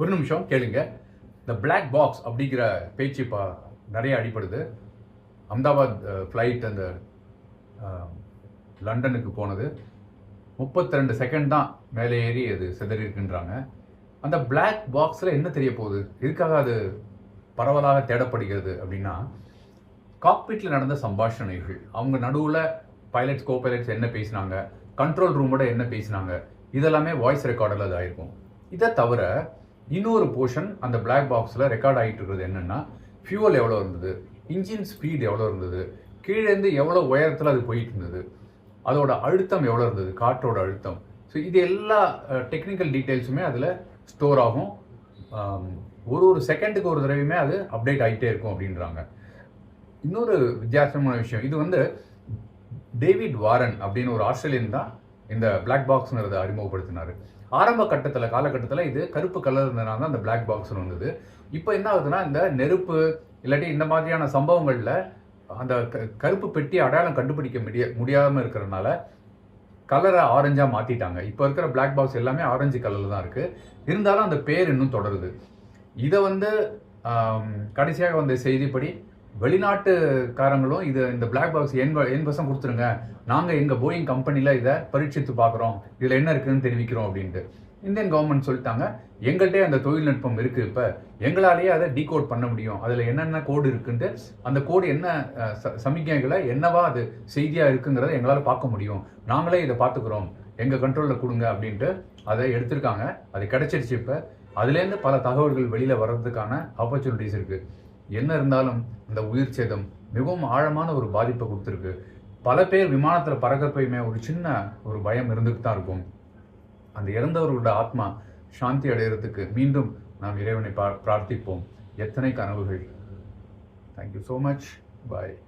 ஒரு நிமிஷம் கேளுங்க. இந்த பிளாக் பாக்ஸ் அப்படிங்கிற பேச்சு இப்போ நிறைய அடிப்படுது அகமதாபாத் ஃப்ளைட் அந்த லண்டனுக்கு போனது. முப்பத்தி ரெண்டு செகண்ட் தான் மேலே ஏறி அது சிதறி இருக்குன்றாங்க அந்த பிளாக் பாக்ஸில் என்ன தெரிய போகுது? எதுக்காக அது பரவலாக தேடப்படுகிறது அப்படின்னா காக்பீட்டில் நடந்த சம்பாஷணைகள். அவங்க நடுவில் பைலட்ஸ் கோ பைலட்ஸ் என்ன பேசினாங்க? கண்ட்ரோல் ரூமோட என்ன பேசினாங்க? இதெல்லாமே வாய்ஸ் ரெக்கார்டில் இதாயிருக்கும். இதை தவிர இன்னொரு போர்ஷன் அந்த பிளாக் பாக்ஸில் ரெக்கார்ட் ஆகிட்டு இருக்கிறது என்னென்னா ஃபியூவல் எவ்வளோ இருந்தது? இன்ஜின் ஸ்பீட் எவ்வளோ இருந்தது? கீழேருந்து எவ்வளோ உயரத்தில் அது போயிட்டு இருந்தது அதோட அழுத்தம் எவ்வளோ இருந்தது? காற்றோட அழுத்தம். ஸோ இது எல்லா டெக்னிக்கல் டீட்டெயில்ஸுமே அதில் ஸ்டோர் ஆகும். ஒரு ஒரு செகண்டுக்கு ஒரு தடவையுமே அது அப்டேட் ஆகிட்டே இருக்கும் அப்படின்றாங்க. இன்னொரு வித்தியாசமான விஷயம் இது வந்து டேவிட் வாரன் அப்படின்னு ஒரு ஆஸ்திரேலியன் தான் இந்த பிளாக் பாக்ஸுங்கிறத அறிமுகப்படுத்தினார். ஆரம்ப கட்டத்தில் காலகட்டத்தில் இது கருப்பு கலர் இருந்ததுனால தான் அந்த பிளாக் பாக்ஸ்னு வந்தது. இப்போ என்ன ஆகுதுன்னா இந்த நெருப்பு இல்லாட்டி இந்த மாதிரியான சம்பவங்களில் அந்த க- கருப்பு பெட்டி அடையாளம் கண்டுபிடிக்க முடிய முடியாமல் இருக்கிறனால கலரை ஆரஞ்சாக மாற்றிட்டாங்க இப்போ இருக்கிற பிளாக் பாக்ஸ் எல்லாமே ஆரஞ்சு கலரில் தான் இருக்குது இருந்தாலும் அந்த பேர் இன்னும் தொடருது. இதை வந்து கடைசியாக வந்த செய்திப்படி வெளிநாட்டுக்காரங்களும் இது இந்த பிளாக் பாக்ஸ் என் என் வசம் கொடுத்துருங்க. நாங்கள் எங்கள் போயிங் கம்பெனியில் இதை பரீட்சித்து பார்க்குறோம். இதில் என்ன இருக்குதுன்னு தெரிவிக்கிறோம் அப்படின்ட்டு. இந்தியன் கவர்மெண்ட் சொல்லிட்டாங்க எங்கள்கிட்டே அந்த தொழில்நுட்பம் இருக்குது இப்போ. எங்களாலேயே அதை டீகோட் பண்ண முடியும். அதில் என்னென்ன கோடு இருக்குன்ட்டு அந்த கோடு என்ன ச- சமிக்ஞைகளை என்னவா அது செய்தியாக இருக்குங்கிறத எங்களால் பார்க்க முடியும். நாங்களே இதை பார்த்துக்குறோம். எங்கள் கண்ட்ரோலில் கொடுங்க அப்படின்ட்டு அதை எடுத்திருக்காங்க. அது கிடச்சிருச்சு இப்போ. அதுலேருந்து பல தகவல்கள் வெளியில் வர்றதுக்கான ஆப்பர்ச்சுனிட்டிஸ் இருக்குது என்ன இருந்தாலும் இந்த உயிர் சேதம் மிகவும் ஆழமான ஒரு பாதிப்பை கொடுத்துருக்கு. பல பேர் விமானத்தில் பறக்கப்பயுமே ஒரு சின்ன ஒரு பயம் இருந்துட்டு தான் இருக்கும். அந்த இறந்தவர்களோட ஆத்மா சாந்தி அடைகிறதுக்கு மீண்டும் நாம் இறைவனை பா- பிரார்த்திப்போம். எத்தனை கனவுகள். Thank you so much bye